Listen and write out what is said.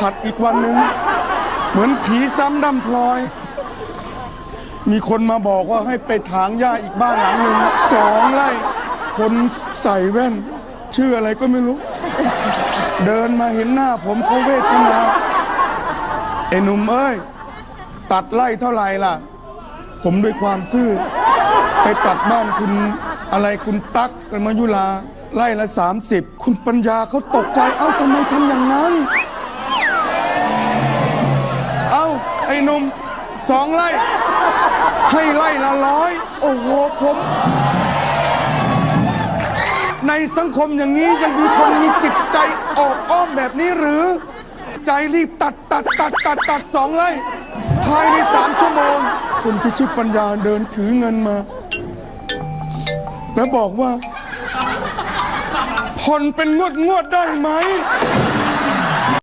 ถัดอีกวันหนึ่งเหมือนผีซ้ำดำพลอย มีคนมาบอกว่าให้ไปถางหญ้าอีกบ้านหลังหนึ่งสองไร่คนใส่แว่น ชื่ออะไรก็ไม่รู้ เดินมาเห็นหน้าผมเขาเวทนาไอ้หนุ่มเอ้ย ตัดไร่เท่าไหร่ล่ะ ผมด้วยความซื่อ ไปตัดบ้านคุณอะไรคุณตั๊กกันมายุลาไร่ละ 30 คุณปัญญาเขาตกใจ เอ้าทำไมทำอย่างนั้น หนุ่มสองไร่ให้ไร่ละร้อย โอ้โหผม ในสังคมอย่างนี้ยังมีคนมีจิตใจออกอ้อมแบบนี้หรือ ใจรีบตัดตัดตัดตัดตัดสองไร่ภายในสามชั่วโมงคนที่ชื่อปัญญาเดินถือเงินมา แล้วบอกว่าผ่อนเป็นงวดงวดได้ไหม